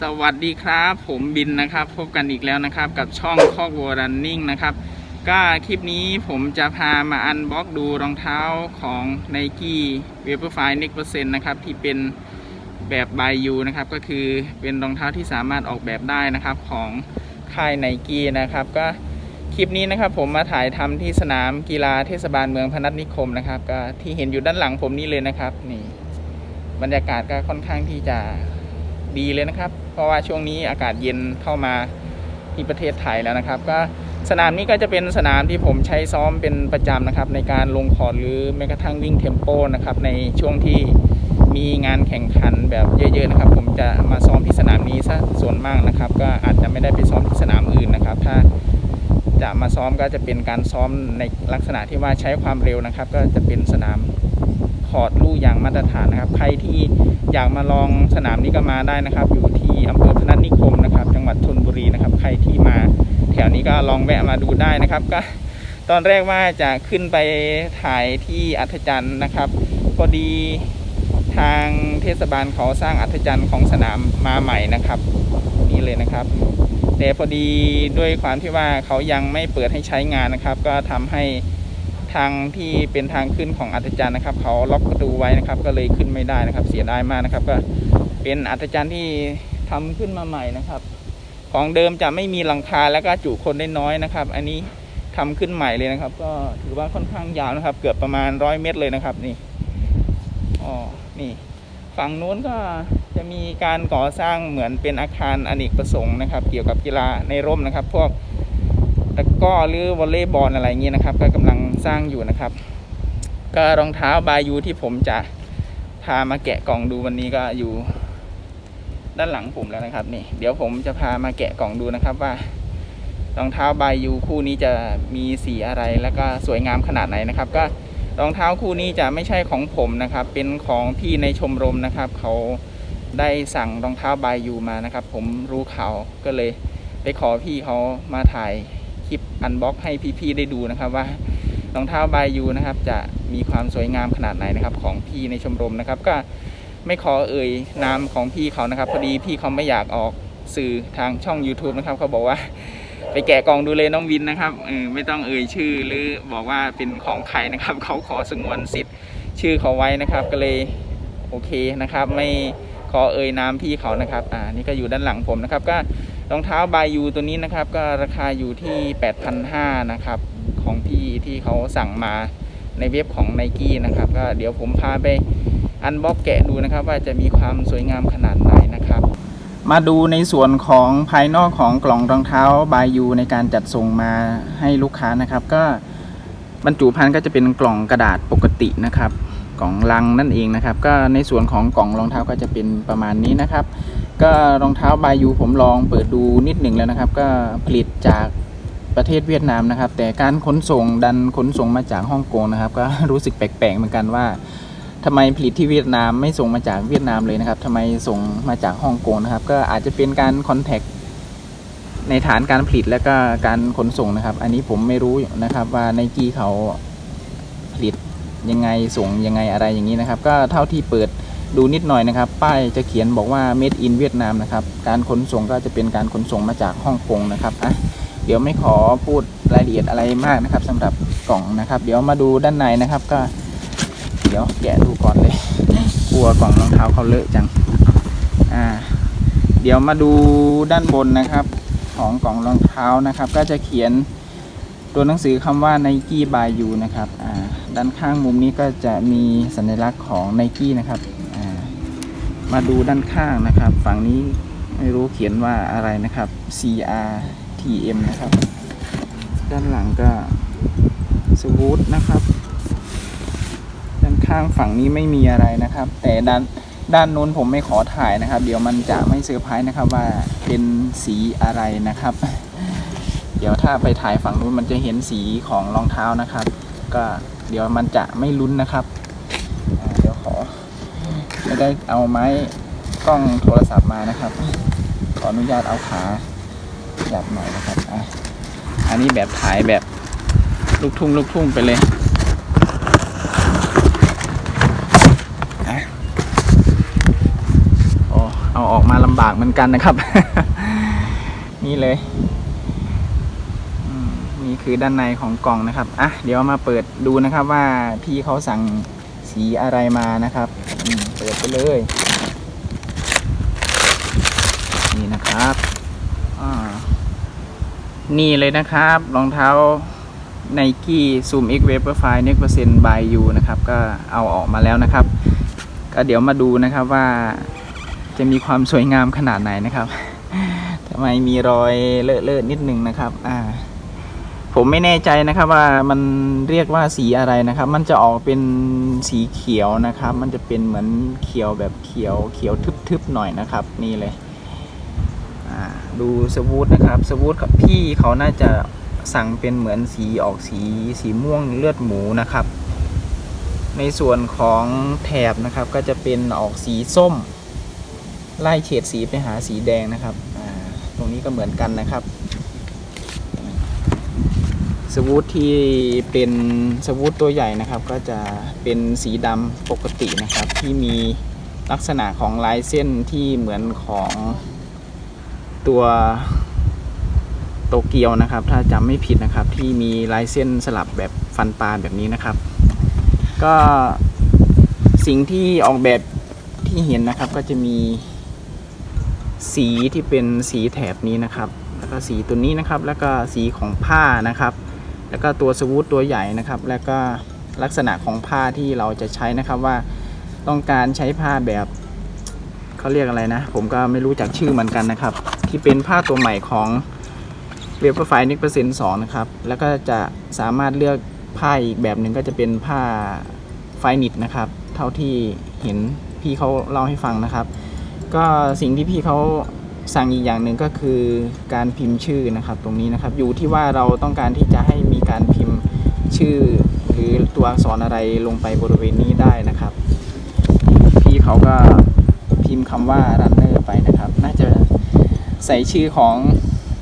สวัสดีครับ ผมบินนะครับ พบกันอีกแล้วนะครับ กับช่องคอกวัวรันนิ่งนะครับ ก็คลิปนี้ผมจะพามาอันบ็อกดูรองเท้าของ n i กี้เวเปอร์ไฟน็กเปอร์เซ็นต์นะครับ ที่เป็นแบบบายยูนะครับ ก็คือเป็นรองเท้าที่สามารถออกแบบได้นะครับของค่าย n i กี้นะครับ ก็คลิปนี้นะครับ ผมมาถ่ายทำที่สนามกีฬาเทศบาลเมืองพนัสนิคมนะครับ ก็ที่เห็นอยู่ด้านหลังผมนี่เลยนะครับนี่บรรยากาศก็ค่อนข้างที่จะ ดีเลยนะครับ เพราะว่าช่วงนี้อากาศเย็นเข้ามาที่ประเทศไทยแล้วนะครับ ก็สนามนี้ก็จะเป็นสนามที่ผมใช้ซ้อมเป็นประจำนะครับ ในการลงคอร์ดหรือแม้กระทั่งวิ่งเทมโปนะครับในช่วงที่มีงานแข่งขันแบบเยอะๆนะครับ ผมจะมาซ้อมที่สนามนี้ซะส่วนมากนะครับ ก็อาจจะไม่ได้ไปซ้อมที่สนามอื่นนะครับ ถ้า จะมาซ้อมก็จะเป็นการซ้อมในลักษณะที่ว่าใช้ความเร็วนะครับ ก็จะเป็นสนามคอร์ดลู่ยางมาตรฐานนะครับ ใครที่อยากมาลองสนามนี้ก็มาได้นะครับ อยู่ที่อำเภอพนัสนิคมนะครับ จังหวัดชนบุรีนะครับ ใครที่มาแถวนี้ก็ลองแวะมาดูได้นะครับ ก็ตอนแรกว่าจะขึ้นไปถ่ายที่อัธจันทร์นะครับพอดีทางเทศบาลเขาสร้างอัธจันทร์ของสนามมาใหม่นะครับ นี่เลยนะครับ แต่พอดีด้วยความที่ว่าเขายังไม่เปิดให้ใช้งานนะครับ ก็ทำให้ทางที่เป็นทางขึ้นของอัธจันทร์นะครับ เขาล็อกประตูไว้นะครับ ก็เลยขึ้นไม่ได้นะครับ เสียดายมากนะครับ ก็เป็นอัธจันทร์ที่ทำขึ้นมาใหม่นะครับ ของเดิมจะไม่มีหลังคาแล้วก็จุคนได้น้อยนะครับ อันนี้ทำขึ้นใหม่เลยนะครับ ก็ถือว่าค่อนข้างยาวนะครับ เกือบประมาณร้อยเมตรเลยนะครับนี่อ๋อนี่ ฝั่งนู้นก็ จะมีการก่อสร้างเหมือนเป็นอาคารอเนกประสงค์นะครับ เกี่ยวกับกีฬาในร่มนะครับ พวกตะก้อหรือวอลเลย์บอลอะไรอย่างนี้นะครับ ก็กำลังสร้างอยู่นะครับ ก็รองเท้าบายูที่ผมจะพามาแกะกล่องดูวันนี้ก็อยู่ ด้านหลังผมแล้วนะครับนี่ เดี๋ยวผมจะพามาแกะกล่องดูนะครับว่ารองเท้าบายูคู่นี้จะมีสีอะไรแล้วก็สวยงามขนาดไหนนะครับ ก็รองเท้าคู่นี้จะไม่ใช่ของผมนะครับ เป็นของพี่ในชมรมนะครับ เขา ได้สั่งรองเท้าบายูมานะครับ ผมรู้ข่าวก็เลยไปขอพี่เขามาถ่ายคลิปอันบ็อกให้พี่ๆได้ดูนะครับว่ารองเท้าบายยูนะครับ จะมีความสวยงามขนาดไหนนะครับ ของพี่ในชมรมนะครับ ก็ไม่ขอเอ่ยนามของพี่เขานะครับ พอดีพี่เขาไม่อยากออกสื่อทางช่อง YouTube นะครับเขาบอกว่า ไปแกะกล่องดูเลยน้องวินนะครับเออไม่ต้องเอ่ยชื่อหรือบอกว่าเป็นของใครนะครับ เขาขอสงวนสิทธิ์ชื่อเขาไว้นะครับ ก็เลยโอเคนะครับ ไม่ ขอเอ่ยนามพี่เขานะครับอ่านี่ก็อยู่ด้านหลังผมนะครับ ก็รองเท้าบายูตัวนี้นะครับ ก็ราคาอยู่ที่ 8,500นะครับของพี่ที่เขาสั่งมาในเว็บของ n i กี้นะครับ ก็เดี๋ยวผมพาไปอันบ็อกแกะดูนะครับ ว่าจะมีความสวยงามขนาดไหนนะครับ มาดูในส่วนของภายนอกของกล่องรองเท้าบายูในการจัดส่งมาให้ลูกค้านะครับ ก็บรรจุภัณฑ์ก็จะเป็นกล่องกระดาษปกตินะครับ กล่องลังนั่นเองนะครับ ก็ในส่วนของกล่องรองเท้าก็จะเป็นประมาณนี้นะครับ ก็รองเท้าบายูผมลองเปิดดูนิดหนึ่งแล้วนะครับ ก็ผลิตจากประเทศเวียดนามนะครับ แต่การขนส่งดันขนส่งมาจากฮ่องกงนะครับ ก็รู้สึกแปลกๆเหมือนกันว่าทำไมผลิตที่เวียดนามไม่ส่งมาจากเวียดนามเลยนะครับทำไมส่งมาจากฮ่องกงนะครับ ก็อาจจะเป็นการคอนแทคในฐานการผลิตและก็การขนส่งนะครับ อันนี้ผมไม่รู้นะครับว่าไนกี้เขาผลิต ยังไงส่งยังไงอะไรอย่างนี้นะครับ ก็เท่าที่เปิดดูนิดหน่อยนะครับ ป้ายจะเขียนบอกว่า made in เวียดนามนะครับการขนส่งก็จะเป็นการขนส่งมาจากฮ่องกงนะครับอะเดี๋ยวไม่ขอพูดรายละเอียดอะไรมากนะครับสำหรับกล่องนะครับ เดี๋ยวมาดูด้านในนะครับก็ เดี๋ยวแกะดูก่อนเลยกลัวกล่องรองเท้าเขาเลอะจังอ่าเดี๋ยวมาดูด้านบนนะครับ ของกล่องรองเท้านะครับ ก็จะเขียน ตัวหนังสือคำว่า Nike by you นะครับอ่าด้านข้างมุมนี้ก็จะมีสัญลักษณ์ของ Nike นะครับอ่ามาดูด้านข้างนะครับ ฝั่งนี้ไม่รู้เขียนว่าอะไรนะครับ CRTM นะครับ ด้านหลังก็สวูดนะครับ ด้านข้างฝั่งนี้ไม่มีอะไรนะครับ แต่ด้านด้านนู้นผมไม่ขอถ่ายนะครับ เดี๋ยวมันจะไม่เซอร์ไพรส์นะครับว่าเป็นสีอะไรนะครับ เดี๋ยวถ้าไปถ่ายฝั่งนู้นมันจะเห็นสีของรองเท้านะครับ ก็เดี๋ยวมันจะไม่ลุ้นนะครับเดี๋ยวขอไม่ได้เอาไม้กล้องโทรศัพท์มานะครับ ขออนุญาตเอาขาหยับหน่อยนะครับอะอันนี้แบบถ่ายแบบลูกทุ่งลูกทุ่งไปเลยอะโอ้เอาออกมาลำบากเหมือนกันนะครับ นี่เลย นี่คือด้านในของกล่องนะครับอะเดี๋ยวมาเปิดดูนะครับว่าพี่เขาสั่งสีอะไรมานะครับเปิดไปเลยนี่นะครับนี่เลยนะครับรองเท้าไนกี้ Zoom X Vaporfly Next Percent by You นะครับ ก็เอาออกมาแล้วนะครับ ก็เดี๋ยวมาดูนะครับว่าจะมีความสวยงามขนาดไหนนะครับทำไมมีรอยเลอะเลอะนิดนึงนะครับ อ่า ผมไม่แน่ใจนะครับว่ามันเรียกว่าสีอะไรนะครับ มันจะออกเป็นสีเขียวนะครับ มันจะเป็นเหมือนเขียวแบบเขียวเขียวทึบๆหน่อยนะครับ นี่เลยดูสวูทนะครับสวูทกับพี่เขาน่าจะสั่งเป็นเหมือนสีออกสีสีม่วงเลือดหมูนะครับ ในส่วนของแถบนะครับก็จะเป็นออกสีส้ม ไล่เฉดสีไปหาสีแดงนะครับตรงนี้ก็เหมือนกันนะครับ สวูทที่เป็นสวูทตัวใหญ่นะครับ ก็จะเป็นสีดำปกตินะครับ ที่มีลักษณะของลายเส้นที่เหมือนของตัวโตเกียวนะครับ ถ้าจำไม่ผิดนะครับ ที่มีลายเส้นสลับแบบฟันปลาแบบนี้นะครับ ก็สิ่งที่ออกแบบที่เห็นนะครับก็จะมีสีที่เป็นสีแถบนี้นะครับ แล้วก็สีตัวนี้นะครับ แล้วก็สีของผ้านะครับ แล้วก็ตัวสวูตตัวใหญ่นะครับ แล้วก็ลักษณะของผ้าที่เราจะใช้นะครับว่าต้องการใช้ผ้าแบบเขาเรียกอะไรนะ ผมก็ไม่รู้จักชื่อเหมือนกันนะครับ ที่เป็นผ้าตัวใหม่ของเวเปอร์ไฟนิกเปอร์เซ็นต์สองนะครับ แล้วก็จะสามารถเลือกผ้าอีกแบบหนึ่งก็จะเป็นผ้าไฟนิตนะครับ เท่าที่เห็นพี่เขาเล่าให้ฟังนะครับ ก็สิ่งที่พี่เขา สั่งอีกอย่างหนึ่งก็คือการพิมพ์ชื่อนะครับ ตรงนี้นะครับอยู่ที่ว่าเราต้องการที่จะให้มีการพิมพ์ชื่อ หรือตัวอักษรอะไรลงไปบริเวณนี้ได้นะครับ พี่เขาก็พิมพ์คำว่า runner ไปนะครับ น่าจะใส่ชื่อของ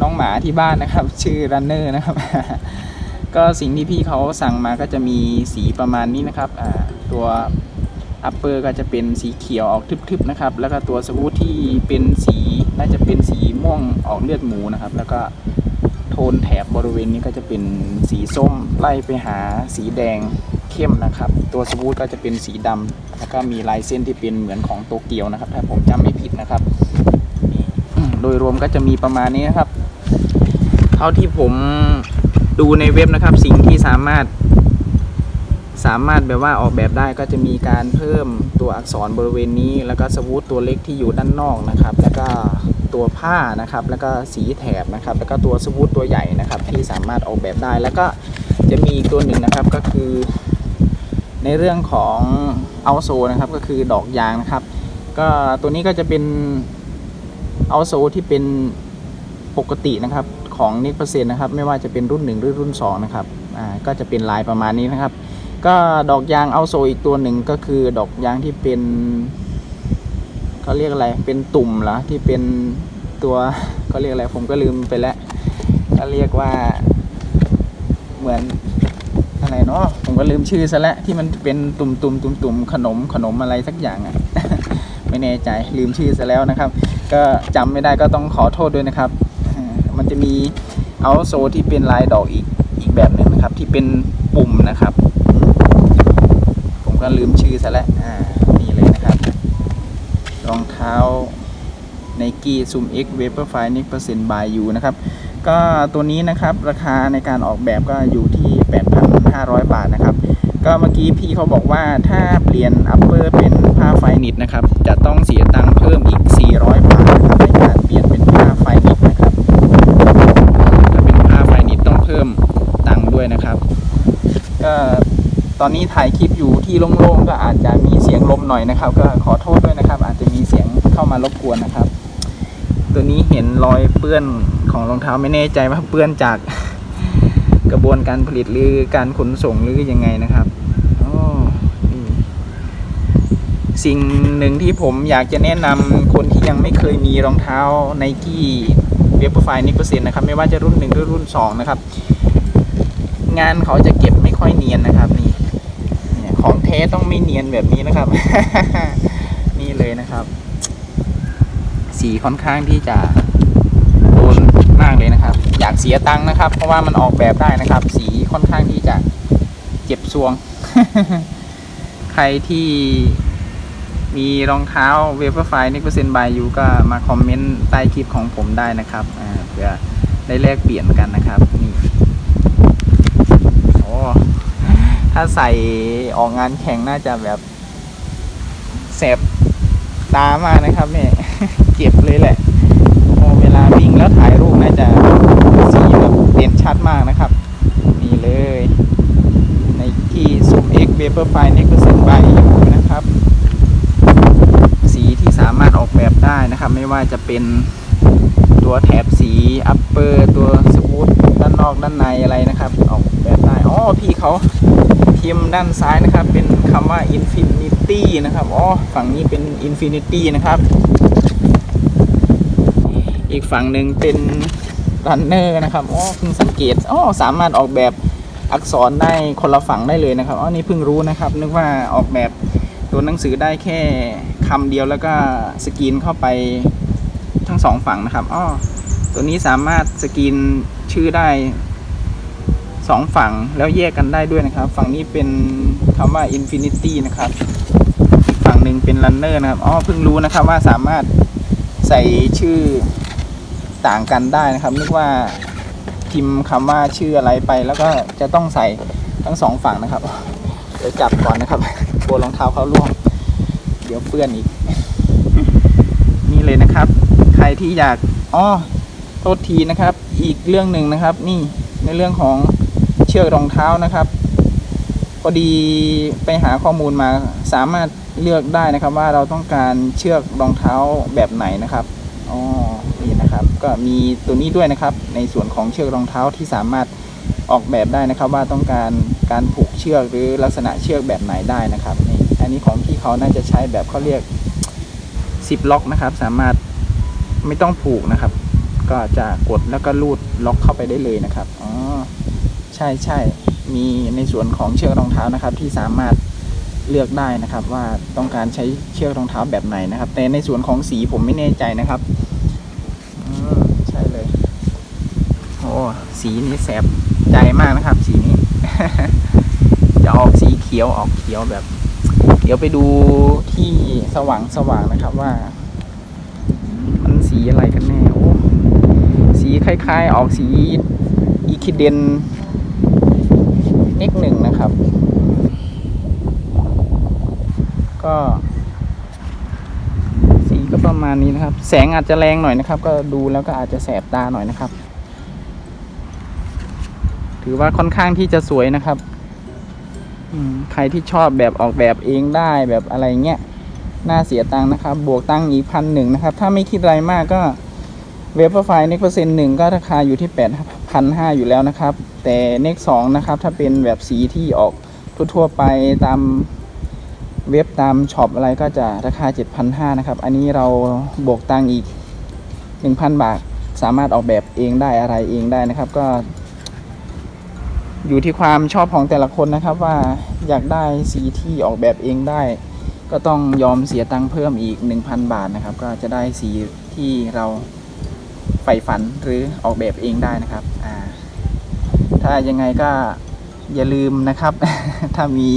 น้องหมาที่บ้านนะครับ ชื่อ runner นะครับ ก็สิ่งที่พี่เขาสั่งมาก็จะมีสีประมาณนี้นะครับตัวอัปเปอร์ก็จะเป็นสีเขียวออกทึบๆนะครับ แล้วก็ตัวสวูทที่เป็นสี น่าจะเป็นสีม่วงออกเลือดหมูนะครับ แล้วก็โทนแถบบริเวณนี้ก็จะเป็นสีส้มไล่ไปหาสีแดงเข้มนะครับ ตัวสวูทก็จะเป็นสีดำแล้วก็มีลายเส้นที่เป็นเหมือนของโตเกียวนะครับ ถ้าผมจำไม่ผิดนะครับ โดยรวมก็จะมีประมาณนี้นะครับ เท่าที่ผมดูในเว็บนะครับ สิ่งที่สามารถ สามารถแบบว่าออกแบบได้ก็จะมีการเพิ่มตัวอักษรบริเวณนี้ แล้วก็สวูตตัวเล็กที่อยู่ด้านนอกนะครับ แล้วก็ตัวผ้านะครับ แล้วก็สีแถบนะครับ แล้วก็ตัวสวูตตัวใหญ่นะครับ ที่สามารถออกแบบได้ แล้วก็จะมีอีกตัวหนึ่งนะครับก็คือ ในเรื่องของเอาโซนะครับก็คือดอกยางนะครับ ก็ตัวนี้ก็จะเป็นเอาโซที่เป็นปกตินะครับของนิกเปอร์เซ็นต์นะครับ ไม่ว่าจะเป็นรุ่น 1 หรือรุ่น2นะครับอ่าก็จะเป็นลายประมาณนี้นะครับ ก็ดอกยางเอาโซอีกตัวหนึ่งก็คือดอกยางที่เป็นเขาเรียกอะไร เป็นตุ่มเหรอที่เป็นตัวเขาเรียกอะไร ผมก็ลืมไปแล้วก็เรียกว่าเหมือนอะไรเนาะผมก็ลืมชื่อซะแล้วที่มันเป็นตุ่มตุ่มตุ่มตุ่มขนมขนมอะไรสักอย่างอะ่ะ ไม่แน่ใจลืมชื่อซะแล้วนะครับ ก็จำไม่ได้ก็ต้องขอโทษด้วยนะครับ มันจะมีเอาโซที่เป็นลายดอกอีกอีกแบบหนึ่งนะครับ ที่เป็นปุ่มนะครับ ก็ลืมชื่อซะแล้วอ่านี่เลยนะครับ รองเท้า Nike Zoom X Vaporfly Next Percent by You นะครับ ก็ตัวนี้นะครับราคาในการออกแบบก็อยู่ที่ 8,500 บาทนะครับ ก็เมื่อกี้พี่เขาบอกว่าถ้าเปลี่ยน upper เป็นผ้าไฟนิตนะครับ จะต้องเสียตังค์เพิ่มอีก 400 บาทนะครับในการเปลี่ยนเป็นผ้าไฟนิตนะครับ ถ้าเป็นผ้าไฟนิตต้องเพิ่มตังค์ด้วยนะครับ ก็ ตอนนี้ถ่ายคลิปอยู่ที่โล่งๆก็อาจจะมีเสียงลมหน่อยนะครับ ก็ขอโทษด้วยนะครับ อาจจะมีเสียงเข้ามารบกวนนะครับ ตัวนี้เห็นรอยเปื้อนของรองเท้าไม่แน่ใจว่าเปื้อนจากกระบวนการผลิตหรือการขนส่งหรือยังไงนะครับสิ่งหนึ่งที่ผมอยากจะแนะนำคนที่ยังไม่เคยมีรองเท้า n i กี้เวเปร์ไฟนิกเปอร์เซ็นต์นะครับ ไม่ว่าจะรุ่นหนึ่งหรือรุ่นสองนะครับ งานเขาจะเก็บไม่ค่อยเนียนนะครับนี่ ของแท้ต้องไม่เนียนแบบนี้นะครับ นี่เลยนะครับ สีค่อนข้างที่จะโดนมากเลยนะครับ อยากเสียตังค์นะครับ เพราะว่ามันออกแบบได้นะครับ สีค่อนข้างที่จะเจ็บซวง ใครที่มีรองเท้าเวเ e อร์ไฟนิกเปอร์เซ็นต์บายยูก็มาคอมเมนต์ใต้คลิปของผมได้นะครับเพื่อได้แลกเปลี่ยนกันนะครับ นี่ โอ้ ถ้าใส่ออกงานแข่งน่าจะแบบแสบตามากนะครับเนี่ยเจ็บเลยแหละโอ้เวลาวิ่งแล้วถ่ายรูปน่าจะสีแบบเด่นชัดมากนะครับ นี่เลย ในที่ซูม X Vapor Fine Next Percent by อยู่นะครับ สีที่สามารถออกแบบได้นะครับ ไม่ว่าจะเป็นตัวแถบสี upper ตัวสมูทด้านนอกด้านในอะไรนะครับ ออกแบบได้อ๋อพี่เขา พิมพ์ด้านซ้ายนะครับ เป็นคำว่า infinity นะครับอ๋อฝั่งนี้เป็น infinity นะครับ อีกฝั่งหนึ่งเป็น runner นะครับอ๋อเพิ่งสังเกตอ๋อสามารถออกแบบอักษรได้คนละฝั่งได้เลยนะครับอ๋อนี่เพิ่งรู้นะครับ นึกว่าออกแบบตัวหนังสือได้แค่คำเดียวแล้วก็สกรีนเข้าไปทั้งสองฝั่งนะครับอ๋อตัวนี้สามารถสกรีนชื่อได้ สองฝั่งแล้วแยกกันได้ด้วยนะครับ ฝั่งนี้เป็นคำว่า infinity นะครับอีกฝั่งหนึ่งเป็น runner นะครับอ๋อเพิ่งรู้นะครับว่าสามารถใส่ชื่อต่างกันได้นะครับนึกว่าพิมพ์คำว่าชื่ออะไรไป แล้วก็จะต้องใส่ทั้งสองฝั่งนะครับเดี๋ยวจับก่อนนะครับกลัวรองเท้าเขาล่วง เดี๋ยวเปื้อนอีก นี่เลยนะครับ ใครที่อยากอ๋อโทษทีนะครับ อีกเรื่องหนึ่งนะครับ นี่ในเรื่องของ ชือกรองเท้านะครับพอดีไปหาข้อมูลมาสามารถเลือกได้นะครับว่าเราต้องการเชือกรองเท้าแบบไหนนะครับอ๋อนี่นะครับ ก็มีตัวนี้ด้วยนะครับ ในส่วนของเชือกรองเท้าที่สามารถออกแบบได้นะครับ ว่าต้องการการผูกเชือกหรือลักษณะเชือกแบบไหนได้นะครับนี่อันนี้ของพี่เขาน่าจะใช้แบบเขาเรียกซิปล็อกนะครับ สามารถไม่ต้องผูกนะครับ ก็จะกดแล้วก็ลูดล็อกเข้าไปได้เลยนะครับอ๋อ ใช่ใช่มีในส่วนของเชือกรองเท้านะครับ ที่สามารถเลือกได้นะครับ ว่าต้องการใช้เชือกรองเท้าแบบไหนนะครับ แต่ในส่วนของสีผมไม่แน่ใจนะครับอืมใช่เลยโอ้สีนี้แสบใจมากนะครับ สีนี้ จะออกสีเขียวออกเขียวแบบ เดี๋ยวไปดูที่สว่างสว่างนะครับว่า มันสีอะไรกันแน่โอ้สีคล้าย ๆ ออกสีอีคิเดน เอ็กหนึ่งนะครับ ก็ สีก็ประมาณนี้นะครับ แสงอาจจะแรงหน่อยนะครับ ก็ดูแล้วก็อาจจะแสบตาหน่อยนะครับ ถือว่าค่อนข้างที่จะสวยนะครับใครที่ชอบแบบออกแบบเองได้แบบอะไรเงี้ยน่าเสียตังค์นะครับ บวกตังค์อีกพันหนึ่งนะครับ ถ้าไม่คิดอะไรมากก็ เวฟไฟเน็กเปอร์เซ็นต์หนึ่งก็ราคาอยู่ที่แปดพันห้าอยู่แล้วนะครับ แต่เน็กสองนะครับ ถ้าเป็นแบบสีที่ออกทั่วๆไปตามเว็บตามช็อปอะไรก็จะราคา 7,500 นะครับ อันนี้เราบวกตังอีก 1,000 บาท สามารถออกแบบเองได้อะไรเองได้นะครับ ก็ อยู่ที่ความชอบของแต่ละคนนะครับว่าอยากได้สีที่ออกแบบเองได้ ก็ต้องยอมเสียตังค์เพิ่มอีก 1,000 บาทนะครับ ก็จะได้สีที่เรา ฝ่ฝันหรือออกแบบเองได้นะครับถ้ายังไงก็อย่าลืมนะครับ ถ้ามี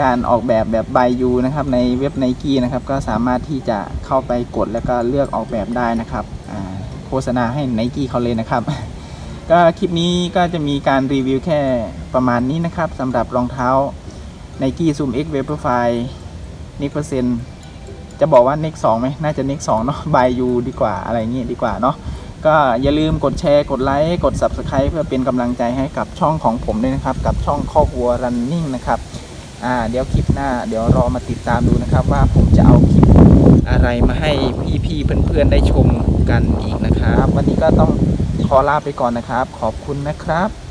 การออกแบบแบบบายยูนะครับ ในเว็บไนกี้นะครับ ก็สามารถที่จะเข้าไปกดแล้วก็เลือกออกแบบได้นะครับโฆษณาให้ไนกี้เขาเลยนะครับ ก็คลิปนี้ก็จะมีการรีวิวแค่ประมาณนี้นะครับสำหรับรองเท้า Nike Zoom X Vaporfly n i k percent จะบอกว่า Next 2ไหมน่าจะ Next 2เนาะ by you ดีกว่าอะไรเงี้ยดีกว่าเนาะ ก็อย่าลืมกดแชร์กดไลค์กด Subscribe เพื่อเป็นกำลังใจให้กับช่องของผมด้วยนะครับ กับช่องคอกวัว Running นะครับอ่าเดี๋ยวคลิปหน้า เดี๋ยวรอมาติดตามดูนะครับ ว่าผมจะเอาคลิปอะไรมาให้พี่ๆเพื่อนๆได้ชมกันอีกนะครับ วันนี้ก็ต้องขอลาไปก่อนนะครับ ขอบคุณนะครับ